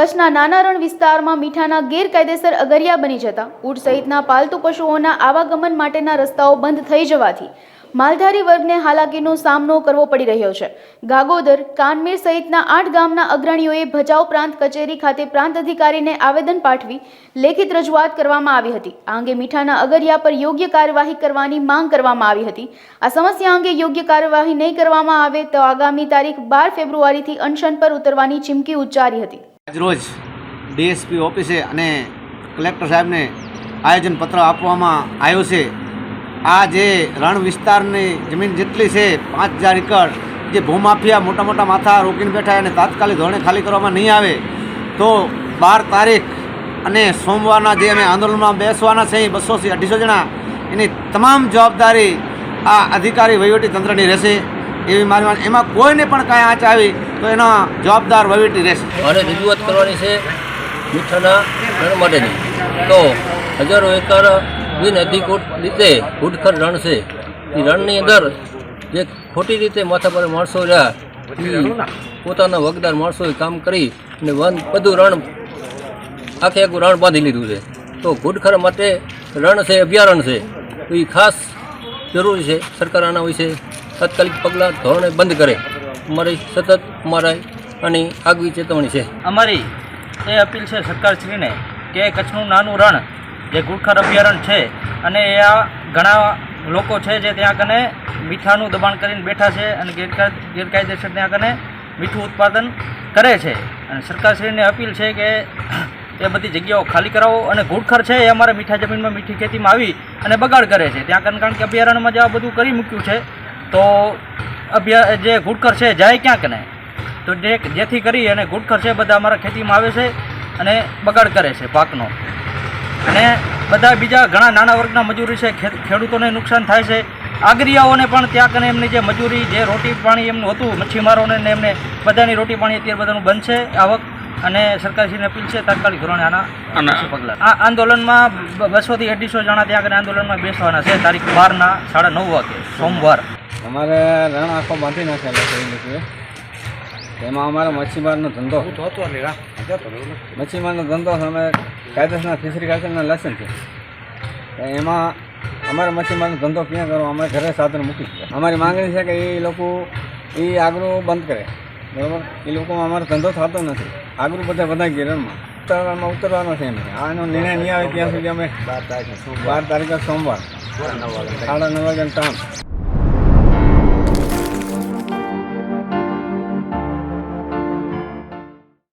કચ્છના નાના રણ વિસ્તારમાં મીઠાના ગેરકાયદેસર અગરિયા બની જતા. ઊંટ સહિતના પાલતુ પશુઓના આવાગમન માટેના રસ્તાઓ બંધ થઈ જવાથી માલધારી વર્ગને હાલાકીનો સામનો કરવો પડી રહ્યો છે. ગાગોદર, કાનમેર સહિતના આઠ ગામના અગ્રણીઓએ ભચાઉ પ્રાંત કચેરી ખાતે પ્રાંત અધિકારીને આવેદન પાઠવી લેખિત રજૂઆત કરવામાં આવી હતી. આ અંગે મીઠાના અગરિયા પર યોગ્ય કાર્યવાહી કરવાની માંગ કરવામાં આવી હતી. આ સમસ્યા અંગે યોગ્ય કાર્યવાહી નહીં કરવામાં આવે તો આગામી તારીખ બાર ફેબ્રુઆરીથી અનશન પર ઉતરવાની ચીમકી ઉચ્ચારી હતી. આજરોજ ડીએસપી ઓફિસે અને કલેક્ટર સાહેબને આયોજન પત્ર આપવામાં આવ્યો છે. આ જે રણ વિસ્તારની જમીન જેટલી છે, પાંચ હજાર એકર, જે ભૂમાફિયા મોટા મોટા માથા રોકીને બેઠા અને તાત્કાલિક ધોરણે ખાલી કરવામાં નહીં આવે, તો બાર તારીખ અને સોમવારના જે અમે આંદોલનમાં બેસવાના છે બસોથી અઢીસો જણા, એની તમામ જવાબદારી આ અધિકારી વહીવટી તંત્રની રહેશે. એવી મારી એમાં કોઈને પણ કાંઈ આંચ આવી તો એનો જવાબદાર વહીવટી રહેશે. મારે રજૂઆત કરવાની છે જૂઠના રણ માટેની. તો હજારો એકર બિન અધિકૃત રીતે ઘૂડખર રણ છે. એ રણની અંદર જે ખોટી રીતે માથા પર માણસો રહ્યા પોતાના વગદાર માણસોએ કામ કરી અને વન બધું રણ, આખે આખું રણ બાંધી લીધું છે. તો ઘૂડખર માટે રણ છે, અભયારણ્ય છે. તો એ ખાસ જરૂરી છે સરકાર આના વિશે તાત્કાલિક પગલાં ધોરણે બંધ કરે. અમારી સતત અમારા અને આગવી ચેતવણી છે. અમારી એ અપીલ છે સરકારશ્રીને કે કચ્છનું નાનું રણ, જે ગુરખર અભયારણ્ય છે, અને એ આ ઘણા લોકો છે જે ત્યાં કને મીઠાનું દબાણ કરીને બેઠા છે અને ગેરકાય, ગેરકાયદેસર ત્યાં કને મીઠું ઉત્પાદન કરે છે. અને સરકારશ્રીને અપીલ છે કે એ બધી જગ્યાઓ ખાલી કરાવો અને ઘૂડખર છે એ અમારા મીઠા જમીનમાં મીઠી ખેતીમાં આવી અને બગાડ કરે છે. ત્યાં કારણ કે અભયારણ્યમાં જે આ બધું કરી મૂક્યું છે. તો અભયા જે ઘૂડખર છે જાય ક્યાંક ને? તો જે જેથી કરી અને ગુડખર છે બધા અમારા ખેતીમાં આવે છે અને બગાડ કરે છે પાકનો. અને બધા બીજા ઘણા નાના વર્ગના મજૂરી છે ખેડૂતોને નુકસાન થાય છે. આગરિયાઓને પણ ત્યાં કને એમની જે મજૂરી જે રોટી પાણી એમનું હતું મચ્છીમારોને ને એમને બધાની રોટી પાણી અત્યારે બધાનું બંધ છે આવક. અને સરકારશ્રીને અપીલ છે તાત્કાલિક ધોરણે આના પગલાં. આ આંદોલનમાં બસોથી અઢીસો જણા ત્યાં કને આંદોલનમાં બેસવાના છે. તારીખ બારના સાડા નવ વાગે સોમવાર. અમારે રણ આખો બાંધી નાખેલો છે એ એમાં અમારો મચ્છીમારનો ધંધો. મચ્છીમારનો ધંધો અમે કાયદેસરના ફિશરી કાયદેસરના લાયસન્સ છે. એમાં અમારે મચ્છીમારનો ધંધો ક્યાં કરવો? અમે ઘરે સાધન મૂકી દીધા. અમારી માંગણી છે કે એ લોકો એ આગળ બંધ કરે. બરાબર? એ લોકોમાં અમારો ધંધો થતો નથી. આગળ બધા બધા ગયા રણમાં. ઉત્તરાયણમાં ઉતરવાનો છે એમ આનો નિર્ણય નહીં આવે ત્યાં સુધી અમે બાર તારીખે સોમવાર. સાડા નવ વાગ્યાનો ટાઈમ